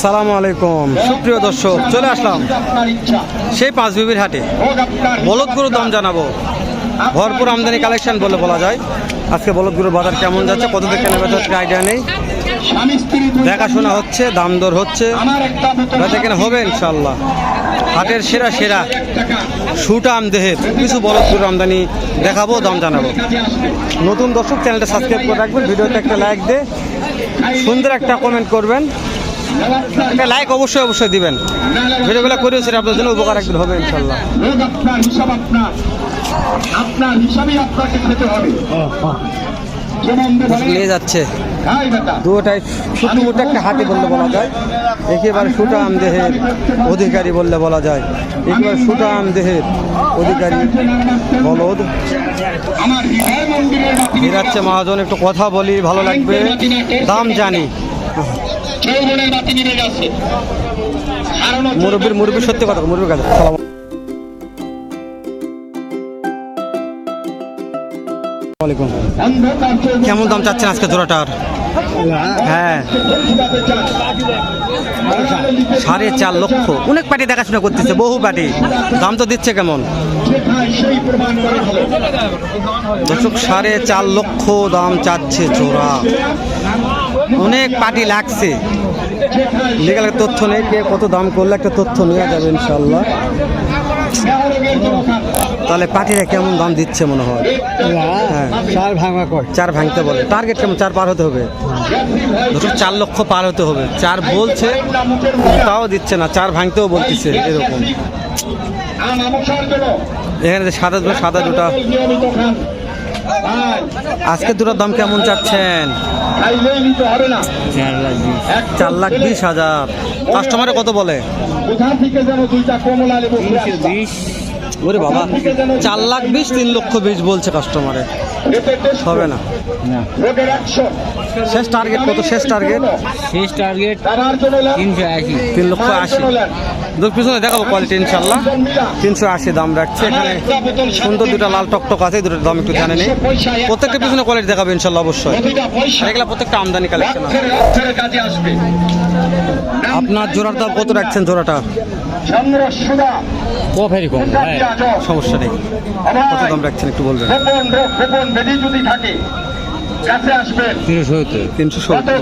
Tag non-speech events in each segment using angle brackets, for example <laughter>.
সালাম আলাইকুম। সুপ্রিয় দর্শক, চলে আসলাম সেই পাঁচ বিবির হাটে। বলদ গরুর দাম জানাব। ভরপুর আমদানি কালেকশন বলে বলা যায়। আজকে বলদ গরুর বাজার কেমন যাচ্ছে, কত থেকে বেচা হচ্ছে আইডিয়া নেই। দেখাশোনা হচ্ছে, দাম দর হচ্ছে। কেনা হবে ইনশাল্লাহ হাটের সেরা সেরা সুটাম দেহের কিছু বলদ গরুর আমদানি দেখাবো, দাম জানাব। নতুন দর্শক চ্যানেলটা সাবস্ক্রাইব করে রাখবেন। ভিডিওতে একটা লাইক দে। সুন্দর একটা কমেন্ট করবেন। একটা লাইক অবশ্যই অবশ্যই দিবেন। ভিডিওগুলো করেও সেটা আপনার জন্য উপকার একদিন হবে ইনশাল্লাহ আপনার হিসাব আপনার। আপনার হিসাবেই আপনাকে খেতে হবে। নিয়ে যাচ্ছে। দুটাই ছোট মোটো একটা হাতি বললে বলা যায়। একেবারে সুটাম দেহের অধিকারী বললে বলা যায়। একেবারে সুটাম দেহের অধিকারী বলদ। ফিরাচ্ছে মহাজন একটু কথা বলি ভালো লাগবে। দাম জানি। মুরব্বীর মুরব্বীর সত্যি কথা মুরব্বীর কাছে। কেমন দাম চাচ্ছেন আজকে জোড়াটার? হ্যাঁ। সাড়ে চার লক্ষ। অনেক পার্টি দেখাশোনা করতেছে, বহু পার্টি। দাম তো দিচ্ছে কেমন? দর্শক, সাড়ে চার লক্ষ দাম চাচ্ছে চোরা অনেক পার্টি লাগছে। লিগাল তথ্য নেই, কে কত দাম করলে একটা তথ্য নেওয়া যাবে ইনশাল্লাহ তাহলে পাটিরা কেমন দাম দিচ্ছে মনে হয়? হ্যাঁ। চার ভাঙা কয় চার ভাঙতে বলে। টার্গেট কেমন? চার পার হতে হবে। দুটো চার লক্ষ পার হতে হবে। চার বলছে, তাও দিচ্ছে না। চার ভাঙতেও বলতেছে এরকম। এখানে সাদা সাদা দুটা। আজকে দুটার দাম কেমন চাচ্ছেন? চার লাখ বিশ হাজার। কাস্টমারে কত বলে? ওরে বাবা চার লাখ বিশ তিন লক্ষ বিশ বলছে কাস্টমারে হবে না। শেষ টার্গেট কত? শেষ টার্গেট শেষ টার্গেট তিনশো আশি। তিন লক্ষ আশি। দুধ পিছনে দেখাবো কোয়ালিটি ইনশাল্লাহ তিনশো আশি দাম রাখছে। এখানে সুন্দর দুটো লাল টকটক আছে দুটো দাম একটু জানে নেই প্রত্যেকটা পিছনে কোয়ালিটি দেখাবে ইনশাল্লাহ অবশ্যই। এগুলা প্রত্যেকটা আমদানি কালেকশন আপনার জোড়ার দাম কত রাখছেন জোড়াটা? চন্দ্র সুদা। কফেরি কম ভাই সমস্যা নেই। কত দাম রাখছেন একটু বলবেন? গোপন বেদি যদি থাকে তিনশো সত্তর। তিনশো সত্তর।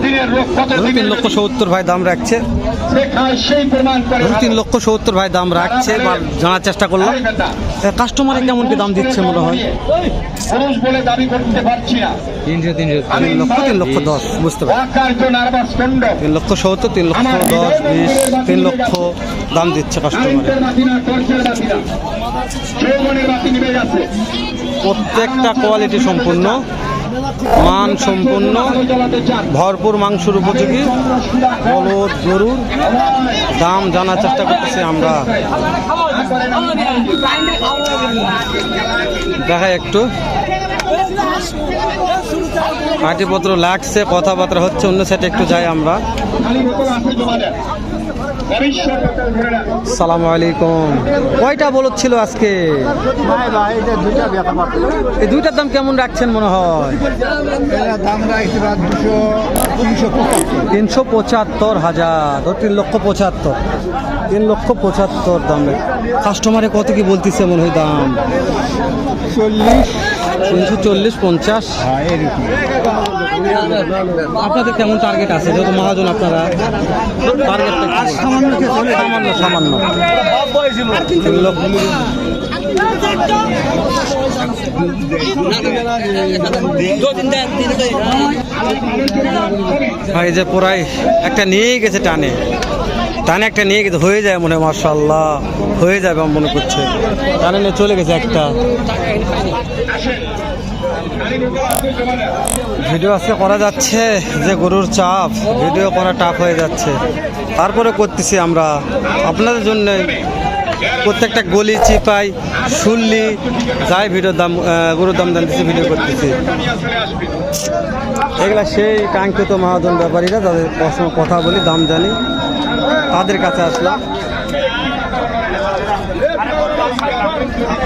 তিন লক্ষ সত্তর ভাই দাম রাখছে। তিন লক্ষ সত্তর ভাই দাম রাখছে বা জানার চেষ্টা করলাম। কাস্টমারে কেমন কি দাম দিচ্ছে মনে হয়? পুরুষ বলে দাবি করতে পারছি না। তিনশো তিনশো তিন লক্ষ তিন লক্ষ দশ বুঝতে পারছি। তিন লক্ষ সত্তর তিন লক্ষ দশ বিশ তিন লক্ষ দাম দিচ্ছে কাস্টমারে প্রত্যেকটা কোয়ালিটি সম্পূর্ণ। মান সম্পূর্ণ ভরপুর মাংসের উপযোগী বলদ গরুর দাম জানার চেষ্টা করতেছি আমরা। দেখাই একটু। পাটিপত্র লাগছে, কথাবার্তা হচ্ছে, অন্য সাইডে একটু যাই আমরা। সালাম আলাইকুম। কয়টা বলদ ছিল আজকে? এই দুইটার দাম কেমন রাখছেন মনে হয়? তিনশো পঁচাত্তর। হাজার। তিন লক্ষ পঁচাত্তর। তিন লক্ষ পঁচাত্তর দাম কাস্টমারে কত কি বলতেছে মনে হয় দাম? চল্লিশ তিনশো চল্লিশ পঞ্চাশ। আপনাদের কেমন টার্গেট আছে? যত মহাজন আপনারা টার্গেটটা? সামান্য সামান্য তিন ভাই যে পুরাই একটা নিয়ে গেছে টানে। টানে একটা নিয়ে গেছে, হয়ে যায় মনে মার্শাল্লাহ হয়ে যাবে আমার মনে করছে। টানে নিয়ে চলে গেছে একটা। ভিডিও আজকে করা যাচ্ছে যে গরুর চাপ, ভিডিও করা টাফ হয়ে যাচ্ছে। তারপরে করতেছি আমরা। আপনাদের জন্য প্রত্যেকটা গলি চিপাই শুনলি যাই ভিডিওর দাম গরুর দাম জানতেছি ভিডিও করতেছি। এগুলা সেই কাঙ্ক্ষিত মহাজন ব্যাপারীরা সবসময় কথা বলি, দাম জানি। তাদের কাছে আসলাম।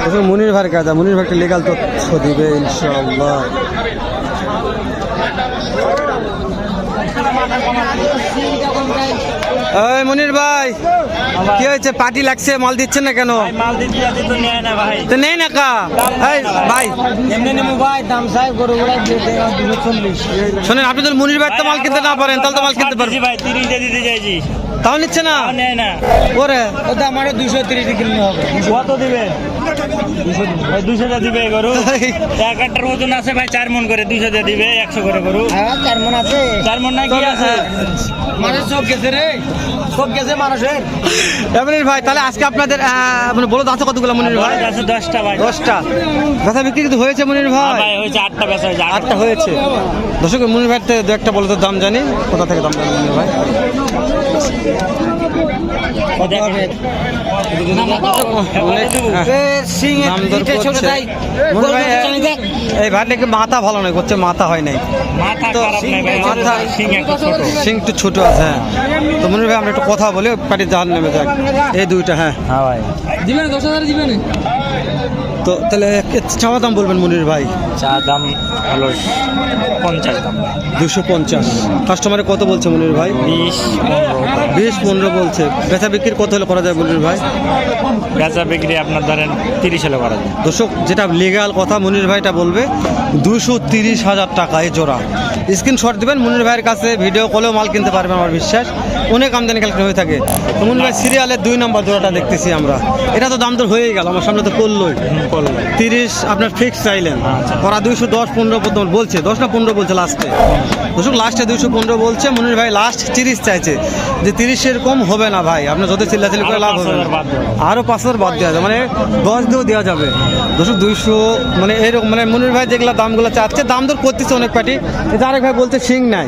আসলে মুনির ভাইয়ের কাছে মুনির ভাইকে লিগাল তথ্য দিবে ইনশাল্লাহ ওই মনির ভাই কি হয়েছে? পার্টি লাগছে মাল দিচ্ছে না কেন? মাল দিতে তো নেয় না ভাই। তো নেই না কা? এই ভাই। এমনি ভাই দাম সাহেব গরু গুলা শোনেন আপনি যদি মনির ভাই তো মাল কিনতে না পারেন তাহলে তো মাল কিনতে পারবেন ভাই তিরিশটা দিতে চাইছি। তাও নিচ্ছে না? নেয় না। ওরে। ওটা আমার দুশো তিরিশ কিনতে হবে। কত দিবে দুশোটা দিবে গরু? এক আটটার ওজন আছে ভাই চার মন করে দুশো দুশোটা দিবে একশো করে গরু। হ্যাঁ চার মন আছে। চার মন না কি আছে? মানুষ সব গেছে রে। সব গেছে মানুষের। মনির ভাই তাহলে আজকে আপনাদের মানে বলো আছে কতগুলো মনির ভাই? আছে দশটা ভাই। দশটা। ব্যথা বিক্রি কিন্তু হয়েছে মনির ভাই। ভাই হয়েছে আটটা বেচা হয়েছে আটটা। হয়েছে। দর্শক মনির ভাই দু একটা বলে তো দাম জানি। কোথা থেকে দাম জানি মনির ভাই? এই ভাই নাকি মাথা ভালো নয় করছে মাথা হয় নাই মাথা তো খারাপ নাই ভাই মাথা সিং একটু ছোট সিং একটু ছোট আছে হ্যাঁ তো মনে ভাই আমরা একটু কথা বলে পাটি জাহান নেমে যাক এই দুইটা হ্যাঁ। হ্যাঁ ভাই। দিবেন দশ হাজার দিবেন। তো তাহলে চাওয়া দাম বলবেন মনির ভাই? চা দাম হলো পঞ্চাশ দাম। দুশো পঞ্চাশ। কাস্টমারে কত বলছে মনির ভাই? বিশ বিশ পনেরো বলছে। বেচা বিক্রি কত হলে করা যায় মনির ভাই? বেচা বিক্রি আপনার ধরেন তিরিশ হলে করা যায়। দর্শক যেটা লিগাল কথা মনির ভাইটা বলবে দুশো তিরিশ হাজার টাকা এই জোড়া। স্ক্রিনশট দিবেন মনির ভাইয়ের কাছে ভিডিও কলেও মাল কিনতে পারবেন আমার বিশ্বাস। অনেক আমদানি কালেকশন হয়ে থাকে। মনির ভাই সিরিয়ালের দুই নম্বর জোড়াটা দেখতেছি আমরা। এটা তো দাম দর হয়েই গেল আমার সামনে তো করলোই। তিরিশ আপনার ফিক্স চাইলেন। ওরা দুইশো দশ পনেরো পর্যন্ত বলছে দশ না পনেরো বলছে লাস্টে দর্শক লাস্টে দুইশো পনেরো বলছে মনির ভাই লাস্ট তিরিশ চাইছে। যে তিরিশের কম হবে না ভাই আপনার যত চিল্লাচিল্লি করে আরও লাভ পাঁচ হবে বাদ পাঁচ হাজার বাদ দেওয়া যাবে মানে দশ দিয়েও দেওয়া যাবে। দর্শক দুইশো মানে এরকম মানে মনির ভাই যেগুলো দামগুলো চাচ্ছে দাম দর করতেছে অনেক পার্টি। কিন্তু আরেক ভাই বলছে সিং নাই।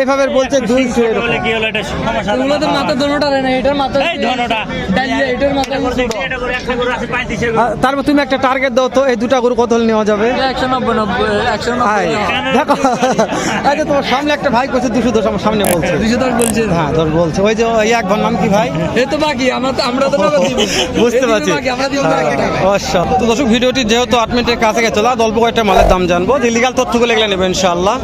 এইভাবে বলছে দুইশো এরকম। বলে কি হলো এটা সমস্যা এগুলোদের মাথা দোনোটা রে না এটার মাথা এই ধনোটা ডালিয়া, এটার মাথা ছোট। এটা করে একটা করে আছে পঁয়ত্রিশের আর তারপর তুমি একটা টার্গেট দাও তো এই দুটা গরু কত হলে নেওয়া যাবে? দেখো আচ্ছা তোমার সামনে একটা ভাই করছে দুশো দশ আমার সামনে বলছে। দুশো দশ বলছে। হ্যাঁ দশ বলছে। ওই যে ওই এক ভার নাম কি ভাই? এই তো বাকি আমরা তো আমরা তো <laughs> বুঝতে পারছি। টাকা। তো দর্শক ভিডিওটি যেহেতু আট মিনিটের কাছে গেছে অল্প কয়েকটা মালের দাম জানব। যে লিগাল তথ্যগুলো এগুলো নেবে ইনশাল্লাহ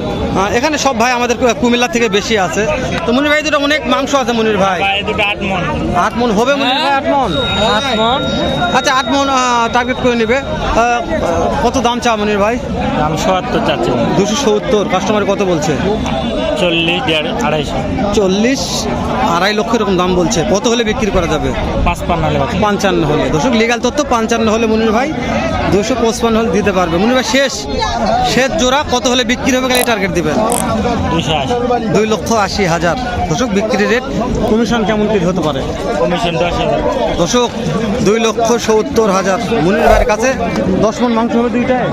এখানে সব ভাই আমাদের কুমিল্লা থেকে বেশি আছে। তো মনির ভাই দুটো অনেক মাংস আছে মনির ভাই। ভাই দুটো আট মন। আট মন হবে মনির ভাই আট মন? আট মন। আচ্ছা আট মন টার্গেট করে নেবে। আহ, কত দাম চা মনির ভাই? দাম সত্তর চাচ্ছে। দুশো সত্তর। কাস্টমার কত বলছে? চল্লিশ দেড় আড়াইশো। চল্লিশ আড়াই লক্ষ এরকম দাম বলছে। কত হলে বিক্রি করা যাবে? পাঁচ পান্ন হলে পঞ্চান্ন হলে। দর্শক লিগাল তথ্য পঞ্চান্ন হলে মনির ভাই দুশো পঁচপান্ন হলে দিতে পারবে। মনির ভাই শেষ। শেষ জোড়া কত হলে বিক্রি হবে খালি টার্গেট দিবেন? দুই লক্ষ আশি হাজার। দর্শক বিক্রি রেট কমিশন কেমন কি হতে পারে? কমিশন দশ হাজার। দর্শক দুই লক্ষ সত্তর হাজার। মনির ভাইয়ের কাছে দশ মন মাংস হবে দুইটায়?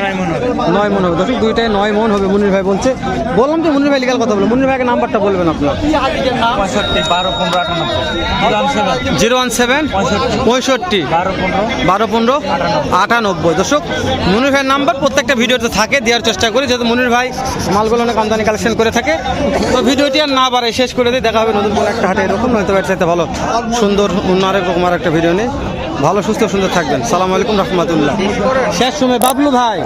নয় মন হবে। নয় মন হবে। দর্শক দুইটায় নয় মন হবে মনির ভাই বলছে। বললাম যে মনির ভাই লিগাল কথা বলব মনির ভাইকে নাম্বারটা বলবেন আপনার পঁয়ষট্টি বারো পনেরো আটানব্বই। জিরো ওয়ান সেভেন পঁয়ষট্টি বারো পনেরো বারো পনেরো আটানব্বই। দর্শক মুনির ভাইয়ের নাম্বার প্রত্যেকটা ভিডিওতে থাকে দেওয়ার চেষ্টা করি যেহেতু মুনির ভাই মালগুলো অনেক আমদানি কালেকশন করে থাকে। তো ভিডিওটি আর না বাড়াই শেষ করে দিই দেখা হবে নতুন কোনো একটা হাটে এরকম নয়তো এর চাইতে ভালো সুন্দর অন্য আরেক রকম আর একটা ভিডিও নেই ভালো সুস্থ সুন্দর থাকবেন। সালাম আলাইকুম রহমতুল্লাহ। শেষ সময় বাবলু ভাই।